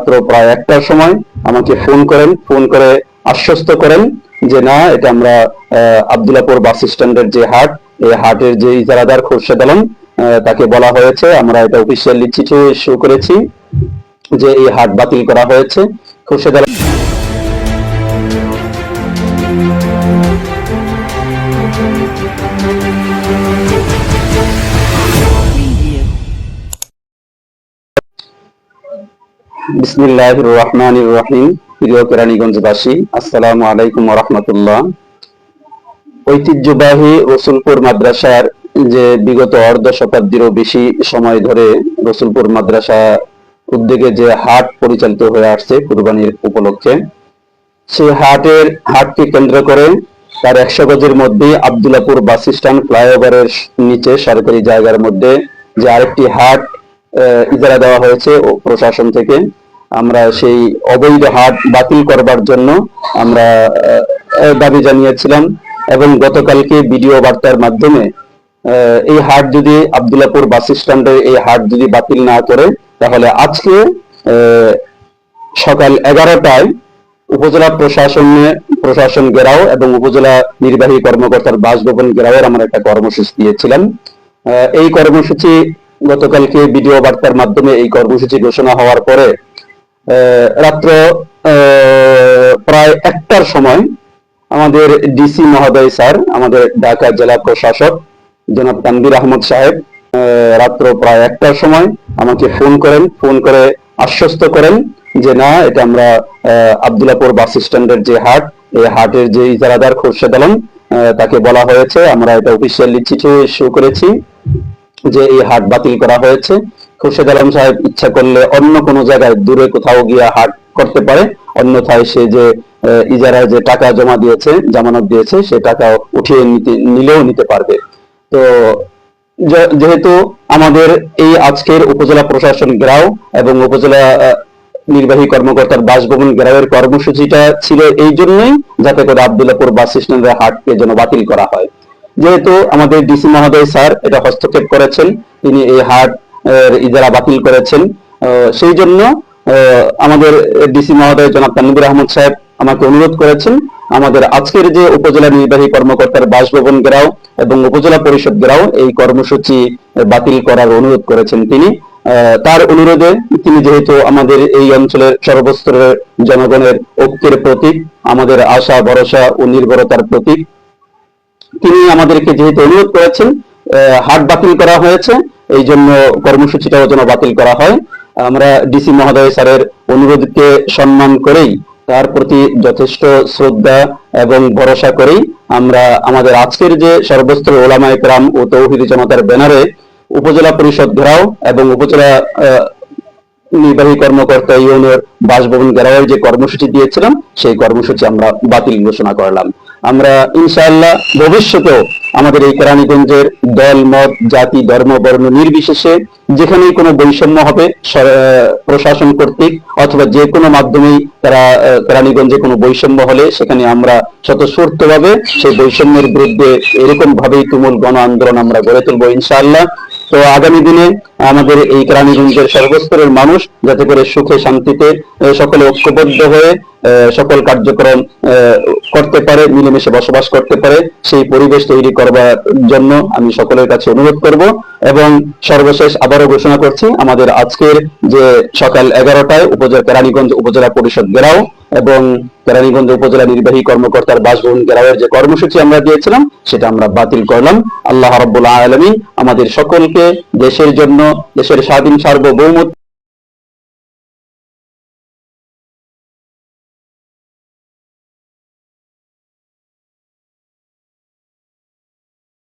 রাত্র প্রায় একটার সময় আমাকে ফোন করেন, ফোন করে আশ্বস্ত করেন যে, না, এটা আমরা আবদুল্লাপুর বাস স্ট্যান্ডের যে হাট, এই হাটের যে ইজারাদার খোরশেদ আলম তাকে বলা হয়েছে, আমরা এটা অফিসিয়ালি চিঠি ইস্যু করেছি যে, এই হাট বাতিল করা হয়েছে। খোরশেদ আলম রহিম প্রিয় কেরানীগঞ্জবাসী, আসসালামু আলাইকুম রহমতুল্লাহ ঐতিহ্যবাহী রসুলপুর মাদ্রাসার যে বিগত অর্ধ শতাব্দীরও বেশি সময় ধরে রসুলপুর মাদ্রাসা উদ্যোগে যে হাট পরিচালিত হয়ে আসছে কুরবানির উপলক্ষে সেই হাটের হাটকে কেন্দ্র করে তার একশো গজের মধ্যে আবদুল্লাপুর বাস স্ট্যান্ড ফ্লাইওভারের নিচে সরকারি জায়গার মধ্যে যে আরেকটি হাট ইজারা দেওয়া হয়েছে প্রশাসন থেকে। আমরা সেই অবৈধ হাট বাতিল করবার জন্য আমরা দাবি জানিয়েছিলাম এবং গতকালকে ভিডিও বার্তার মাধ্যমে এই হাট যদি আবদুল্লাপুর বাস স্ট্যান্ডে এই হাট যদি বাতিল না করে, তাহলে আজকে সকাল এগারোটায় উপজেলা প্রশাসনে, প্রশাসন গেরাও এবং উপজেলা নির্বাহী কর্মকর্তার বাসভবন গেরাওয়ের আমরা একটা কর্মসূচি দিয়েছিলাম। এই কর্মসূচি গতকালকে ভিডিও বার্তার মাধ্যমে এই কর্মসূচি ঘোষণা হওয়ার পরে রাত্র প্রায় একটার সময় আমাদের ডিসি মহোদয় স্যার, আমাদের ঢাকা জেলা প্রশাসক জনাব তানবির আহমদ সাহেব রাত্র প্রায় একটার সময় আমাকে ফোন করেন, ফোন করে আশ্বস্ত করেন যে না, এটা আমরা আবদুল্লাপুর বাস স্ট্যান্ডের যে হাট, এই হাটের যে ইজারাদার খোরশেদ আলম তাকে বলা হয়েছে, আমরা এটা অফিসিয়ালি চিঠি ইস্যু করেছি যে এই হাট বাতিল করা হয়েছে। খুরশেদ আলম সাহেব ইচ্ছা করলে অন্য কোনো জায়গায় দূরে কোথাও গিয়ে হাট করতে পারে অন্যথায় সে যে আহ, ইজারায় যে টাকা জমা দিয়েছে জামানত দিয়েছে সে টাকা উঠিয়ে নিতে নিলেও নিতে পারবে। তো যেহেতু আমাদের এই আজকের উপজেলা প্রশাসন গ্রাও এবং উপজেলা নির্বাহী কর্মকর্তার বাসভবন গ্রামের কর্মসূচিটা ছিল এই জন্যই যাতে করে আবদুল্লাপুর বাস স্ট্যান্ডের হাটকে যেন বাতিল করা হয়। যেহেতু আমাদের ডিসি মহোদয় স্যার এটা হস্তক্ষেপ করেছেন তিনি এই হাট ইজারা বাতিল করেছেন। সেই জন্য আমাদের ডিসি মহোদয় জনাব তানবির আহমদ সাহেব আমাকে অনুরোধ করেছেন, আমাদের আজকের যে উপজেলা নির্বাহী কর্মকর্তার বাসভবন গেরাও এবং উপজেলা পরিষদ গেরাও এই কর্মসূচি বাতিল করার অনুরোধ করেছেন তিনি। তার অনুরোধে তিনি যেহেতু আমাদের এই অঞ্চলের সর্বস্তরের জনগণের ঐক্যের প্রতীক, আমাদের আশা, ভরসা ও নির্ভরতার প্রতীক, তিনি আমাদেরকে যেহেতু অনুরোধ করেছেন হাট বাতিল করা হয়েছে। এই জন্য কর্মসূচিটাও যেন বাতিল করা হয়। আমরা ডিসি মহোদয় স্যারের অনুরোধকে সম্মান করেই তার প্রতি যথেষ্ট শ্রদ্ধা এবং ভরসা করেই আমরা আমাদের আজকের যে সর্বস্তর ওলামা একরাম ও তৌহিদি জনতার ব্যানারে উপজেলা পরিষদ ঘেরাও এবং উপজেলা নির্বাহী কর্মকর্তা ইউনিয়নের বাসভবন ঘেরাওয়ের যে কর্মসূচি দিয়েছিলাম, সেই কর্মসূচি আমরা বাতিল ঘোষণা করলাম। আমরা ইনশাআল্লাহ ভবিষ্যতেও আমাদের এই কেরানীগঞ্জের দল, মত, জাতি, ধর্ম, বর্ণ নির্বিশেষে যেখানেই কোনো বৈষম্য হবে প্রশাসন কর্তৃক অথবা যে কোনো মাধ্যমেই তারা কেরানীগঞ্জে কোনো বৈষম্য হলে সেখানে আমরা স্বতঃস্ফূর্তভাবে সেই বৈষম্যের বিরুদ্ধে এরকম ভাবেই তুমুল গণ আন্দোলন আমরা গড়ে তুলবো ইনশাআল্লাহ। তো আগামী দিনে আমাদের এই কেরানীগঞ্জের সর্বস্তরের মানুষ যাতে করে সুখে শান্তিতে সকলে ঐক্যবদ্ধ হয়ে সকল কার্যক্রম করতে পারে, মিলেমিশে বসবাস করতে পারে, সেই পরিবেশ তৈরি করবার জন্য আমি সকলের কাছে অনুরোধ করব। এবং সর্বশেষ আবারও ঘোষণা করছি, আমাদের আজকের যে সকাল এগারোটায় উপজেলা কেরানীগঞ্জ উপজেলা পরিষদ গেরাও এবং কেরানীগঞ্জ উপজেলা নির্বাহী কর্মকর্তার বাসভবন গেরাওয়ের যে কর্মসূচি আমরা দিয়েছিলাম, সেটা আমরা বাতিল করলাম। আল্লাহ রব্বুল আলমী আমাদের সকলকে দেশের জন্য, দেশের স্বাধীন সার্বভৌমত্ব